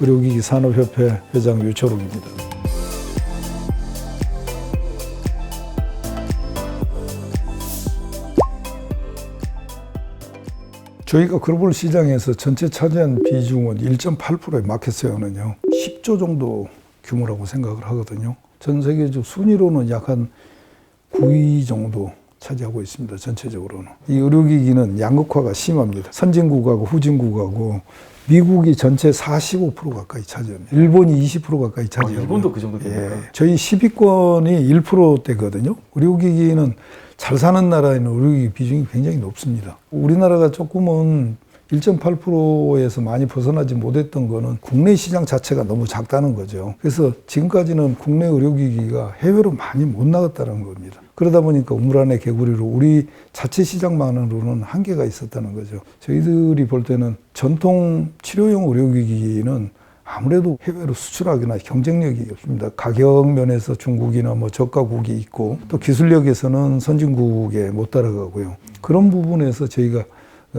의료기기 산업협회 회장 유철욱입니다. 저희가 글로벌 시장에서 전체 차지한 비중은 1.8%의 마켓세어는요. 10조 정도 규모라고 생각을 하거든요. 전 세계적 순위로는 약 한 9위 정도 차지하고 있습니다. 전체적으로는. 이 의료기기는 양극화가 심합니다. 선진국하고 후진국하고 미국이 전체 45% 가까이 차지합니다. 일본이 20% 가까이 아, 차지하고 일본도 그 정도 됩니까? 예. 저희 10위권이 1%대거든요. 의료기기는 잘 사는 나라에는 의료기기 비중이 굉장히 높습니다. 우리나라가 조금은 1.8%에서 많이 벗어나지 못했던 거는 국내 시장 자체가 너무 작다는 거죠. 그래서 지금까지는 국내 의료기기가 해외로 많이 못 나갔다는 겁니다. 그러다 보니까 우물 안의 개구리로 우리 자체 시장만으로는 한계가 있었다는 거죠. 저희들이 볼 때는 전통 치료용 의료기기는 아무래도 해외로 수출하기나 경쟁력이 없습니다. 가격 면에서 중국이나 뭐 저가국이 있고 또 기술력에서는 선진국에 못 따라가고요. 그런 부분에서 저희가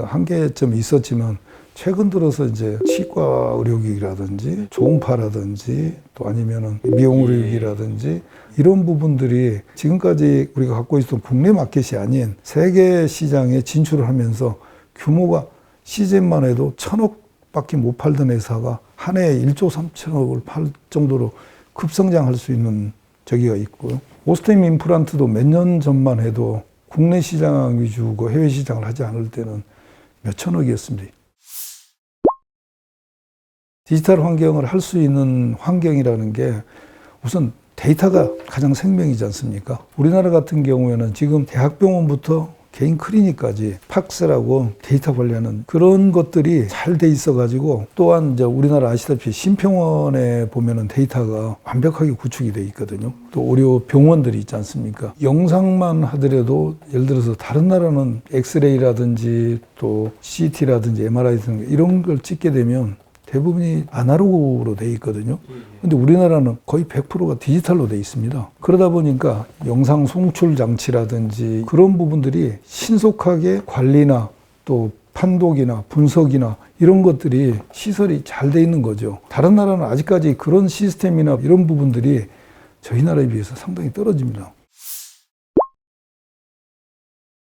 한계점이 있었지만 최근 들어서 이제 치과 의료기기라든지 초음파라든지 또 아니면은 미용 의료기기라든지 이런 부분들이 지금까지 우리가 갖고 있었던 국내 마켓이 아닌 세계 시장에 진출을 하면서 규모가 시즌만 해도 천억밖에 못 팔던 회사가 한 해에 1조 3천억을 팔 정도로 급성장할 수 있는 저기가 있고요. 오스템 임플란트도 몇 년 전만 해도 국내 시장 위주고 해외 시장을 하지 않을 때는 몇 천억이었습니다. 디지털 환경을 할 수 있는 환경이라는 게 우선 데이터가 가장 생명이지 않습니까? 우리나라 같은 경우에는 지금 대학병원부터 개인 클리닉까지 팍스라고 데이터 관리하는 그런 것들이 잘 돼 있어 가지고 또한 이제 우리나라 아시다시피 심평원에 보면은 데이터가 완벽하게 구축이 돼 있거든요. 또 의료 병원들이 있지 않습니까? 영상만 하더라도 예를 들어서 다른 나라는 엑스레이라든지 또 CT라든지 MRI 등 이런 걸 찍게 되면 대부분이 아날로그로 돼 있거든요. 근데 우리나라는 거의 100%가 디지털로 돼 있습니다. 그러다 보니까 영상 송출 장치라든지 그런 부분들이 신속하게 관리나 또 판독이나 분석이나 이런 것들이 시설이 잘 돼 있는 거죠. 다른 나라는 아직까지 그런 시스템이나 이런 부분들이 저희 나라에 비해서 상당히 떨어집니다.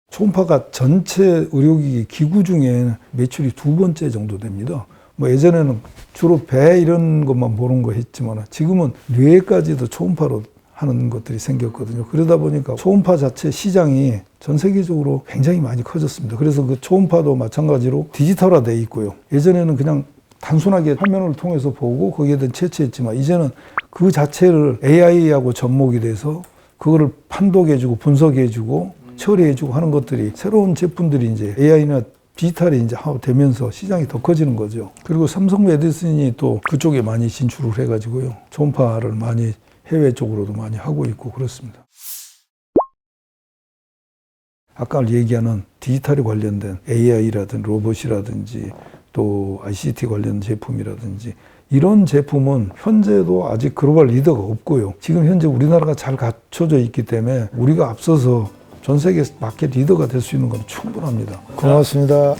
초음파가 전체 의료기기 기구 중에 매출이 두 번째 정도 됩니다. 뭐 예전에는 주로 배 이런 것만 보는 거 했지만 지금은 뇌까지도 초음파로 하는 것들이 생겼거든요. 그러다 보니까 초음파 자체 시장이 전 세계적으로 굉장히 많이 커졌습니다. 그래서 그 초음파도 마찬가지로 디지털화 돼 있고요. 예전에는 그냥 단순하게 화면을 통해서 보고 거기에 대한 채취했지만 이제는 그 자체를 AI하고 접목이 돼서 그거를 판독해주고 분석해주고 처리해주고 하는 것들이 새로운 제품들이 이제 AI나 디지털이 이제 되면서 시장이 더 커지는 거죠. 그리고 삼성 메디슨이 또 그쪽에 많이 진출을 해가지고요. 초음파를 많이 해외 쪽으로도 많이 하고 있고 그렇습니다. 아까 얘기하는 디지털에 관련된 AI라든 로봇이라든지 또 ICT 관련 제품이라든지 이런 제품은 현재도 아직 글로벌 리더가 없고요. 지금 현재 우리나라가 잘 갖춰져 있기 때문에 우리가 앞서서 전 세계 마켓 리더가 될 수 있는 건 충분합니다. 고맙습니다.